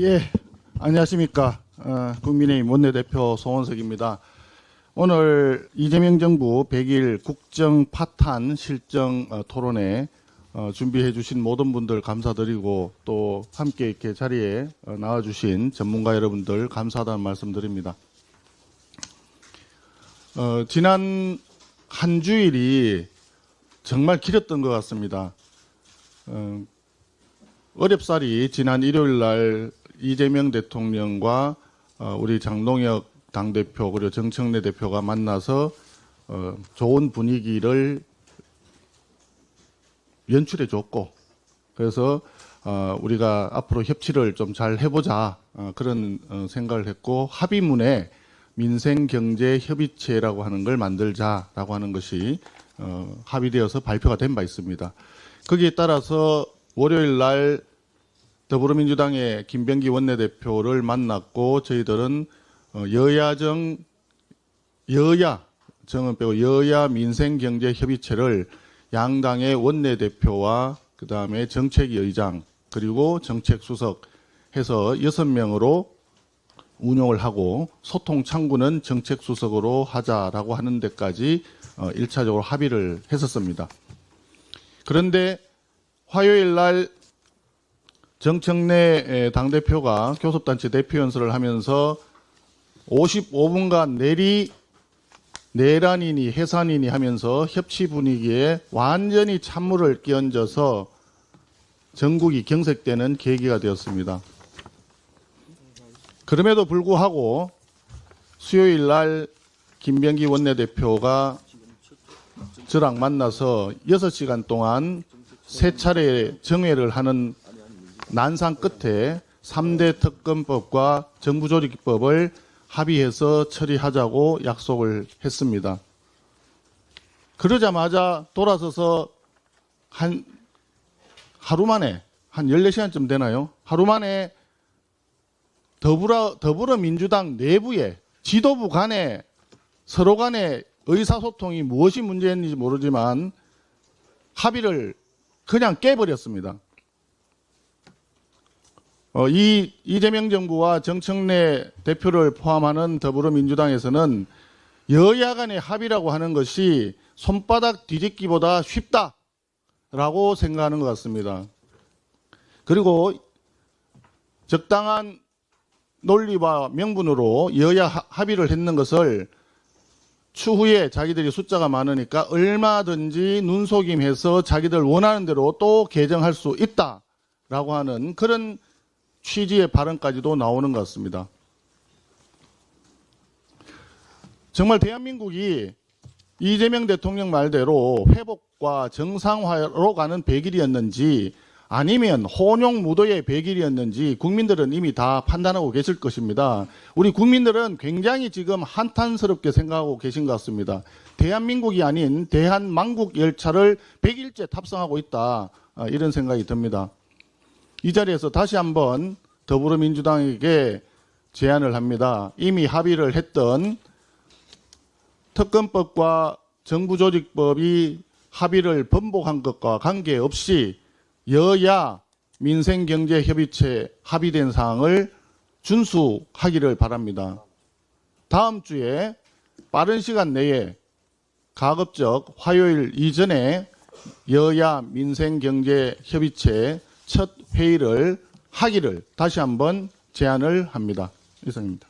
예, 안녕하십니까. 어, 국민의힘 원내대표 송원석입니다. 오늘 이재명 정부 100일 국정 파탄 실정 어, 토론회 어, 준비해 주신 모든 분들 감사드리고 또 함께 이렇게 자리에 어, 나와 주신 전문가 여러분들 감사하다는 말씀 드립니다. 어, 지난 한 주일이 정말 길었던 것 같습니다. 어, 어렵사리 지난 일요일 날 이재명 대통령과 어, 우리 장동혁 당대표 그리고 정청래 대표가 만나서 어, 좋은 분위기를 연출해 줬고 그래서 어, 우리가 앞으로 협치를 좀 잘 해보자 어, 그런 어, 생각을 했고 합의문에 민생경제협의체라고 하는 걸 만들자라고 하는 것이 어, 합의되어서 발표가 된 바 있습니다. 거기에 따라서 월요일 날 더불어민주당의 김병기 원내대표를 만났고 저희들은 어, 여야정 여야 정은 빼고 여야 민생경제협의체를 양당의 원내대표와 그 다음에 정책위의장 그리고 정책수석 해서 여섯 명으로 운영을 하고 소통 창구는 정책수석으로 하자라고 하는 데까지 어, 1차적으로 합의를 했었습니다. 그런데 화요일 날 정청래 당대표가 교섭단체 대표 연설을 하면서 55분간 내리 내란이니 해산이니 하면서 협치 분위기에 완전히 찬물을 끼얹어서 전국이 경색되는 계기가 되었습니다. 그럼에도 불구하고 수요일 날 김병기 원내대표가 저랑 만나서 6시간 동안 세 차례 정회를 하는 난상 끝에 3대 특검법과 정부조직법을 합의해서 처리하자고 약속을 했습니다. 그러자마자 돌아서서 한 하루 만에 한 14시간쯤 되나요? 하루 만에 더불어, 더불어민주당 내부에 지도부 간에 서로 간에 의사소통이 무엇이 문제였는지 모르지만 합의를 그냥 깨버렸습니다. 어, 이 이재명 정부와 정청래 대표를 포함하는 더불어민주당에서는 여야 간의 합의라고 하는 것이 손바닥 뒤집기보다 쉽다라고 생각하는 것 같습니다. 그리고 적당한 논리와 명분으로 여야 하- 합의를 했는 것을 추후에 자기들이 숫자가 많으니까 얼마든지 눈속임해서 자기들 원하는 대로 또 개정할 수 있다라고 하는 그런 취지의 발언까지도 나오는 것 같습니다. 정말 대한민국이 이재명 대통령 말대로 회복과 정상화로 가는 100일이었는지 아니면 혼용 무도의 100일이었는지 국민들은 이미 다 판단하고 계실 것입니다. 우리 국민들은 굉장히 지금 한탄스럽게 생각하고 계신 것 같습니다. 대한민국이 아닌 대한망국 열차를 100일째 탑승하고 있다. 아, 이런 생각이 듭니다. 이 자리에서 다시 한번 더불어민주당에게 제안을 합니다. 이미 합의를 했던 특검법과 정부조직법이 합의를 번복한 것과 관계없이 여야 민생경제협의체 합의된 사항을 준수하기를 바랍니다. 다음 주에 빠른 시간 내에 가급적 화요일 이전에 여야 민생경제협의체 첫 회의를 하기를 다시 한번 제안을 합니다. 이상입니다.